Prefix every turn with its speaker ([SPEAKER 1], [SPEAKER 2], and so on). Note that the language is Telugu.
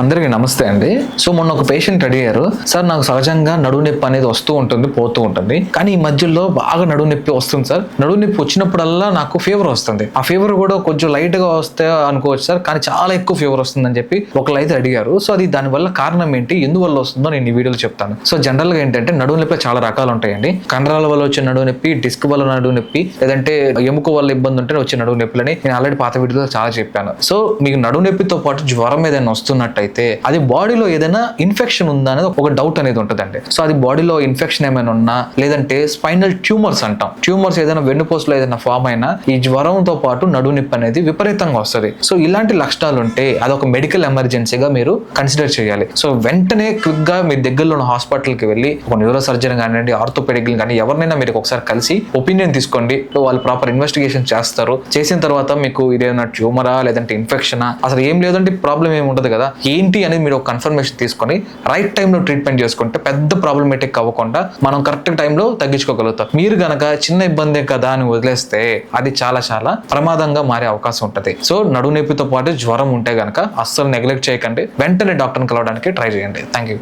[SPEAKER 1] అందరికీ నమస్తే అండి. సో మొన్న ఒక పేషెంట్ అడిగారు సార్ నాకు సహజంగా నడువు నొప్పి అనేది వస్తూ ఉంటుంది పోతూ ఉంటుంది. కానీ ఈ మధ్యలో బాగా నడువు నొప్పి వస్తుంది సార్. నడువు నొప్పి వచ్చినప్పుడల్లా నాకు ఫీవర్ వస్తుంది. ఆ ఫీవర్ కూడా కొంచెం లైట్గా వస్తే అనుకోవచ్చు సార్ కానీ చాలా ఎక్కువ ఫీవర్ వస్తుందని చెప్పి ఒకళ్ళు అయితే అడిగారు. సో అది దానివల్ల కారణం ఏంటి? ఎందువల్ల వస్తుందో నేను ఈ వీడియోలో చెప్తాను. సో జనరల్గా ఏంటంటే నడువు నొప్పి చాలా రకాలు ఉంటాయండి. కండరాల వల్ల వచ్చే నడువు నొప్పి డిస్క్ వల్ల నడువు నొప్పి లేదంటే ఎముక వల్ల ఇబ్బంది ఉంటే వచ్చే నడువు నొప్పులని నేను ఆల్రెడీ పాత వీడియోలో చాలా చెప్పాను. సో మీకు నడువు నొప్పితో పాటు జ్వరం ఏదైనా వస్తున్నట్టయితే అది బాడీలో ఏదైనా ఇన్ఫెక్షన్ ఉందా అనేది ఒక డౌట్ అనేది ఉంటుందండి. సో అది బాడీలో ఇన్ఫెక్షన్ ఏమైనా ఉన్నా లేదంటే స్పైనల్ ట్యూమర్స్ అంటాం. ట్యూమర్స్ ఏదైనా వెన్నుపూసలో ఏదైనా ఫామ్ అయినా ఈ జ్వరంతో పాటు నడువు నొప్పి అనేది విపరీతంగా వస్తుంది. సో ఇలాంటి లక్షణాలు ఉంటే అది ఒక మెడికల్ ఎమర్జెన్సీగా మీరు కన్సిడర్ చేయాలి. సో వెంటనే క్విక్గా మీ దగ్గరలో ఉన్న హాస్పిటల్కి వెళ్ళి ఒక న్యూరో సర్జన్ కానివ్వండి ఆర్థోపెడిక్ కానీ ఎవరినైనా మీరు ఒకసారి కలిసి ఒపీనియన్ తీసుకోండి. వాళ్ళు ప్రాపర్ ఇన్వెస్టిగేషన్ చేస్తారు. చేసిన తర్వాత మీకు ఇదేమైనా ట్యూమరా లేదంటే ఇన్ఫెక్షనా అసలు ఏం లేదంటే ప్రాబ్లం ఏమి ఉండదు కదా? ఏంటి అనేది మీరు కన్ఫర్మేషన్ తీసుకొని రైట్ టైంలో ట్రీట్మెంట్ చేసుకుంటే పెద్ద ప్రాబ్లమేటిక్ అవ్వకుండా మనం కరెక్ట్ టైంలో తగ్గించుకోగలుగుతాం. మీరు గనక చిన్న ఇబ్బందే కదా అని వదిలేస్తే అది చాలా చాలా ప్రమాదంగా మారే అవకాశం ఉంటుంది. సో నడు నొప్పితో పాటు జ్వరం ఉంటే గనక అస్సలు నెగ్లెక్ట్ చేయకండి. వెంటనే డాక్టర్ని కలవడానికి ట్రై చేయండి. Thank you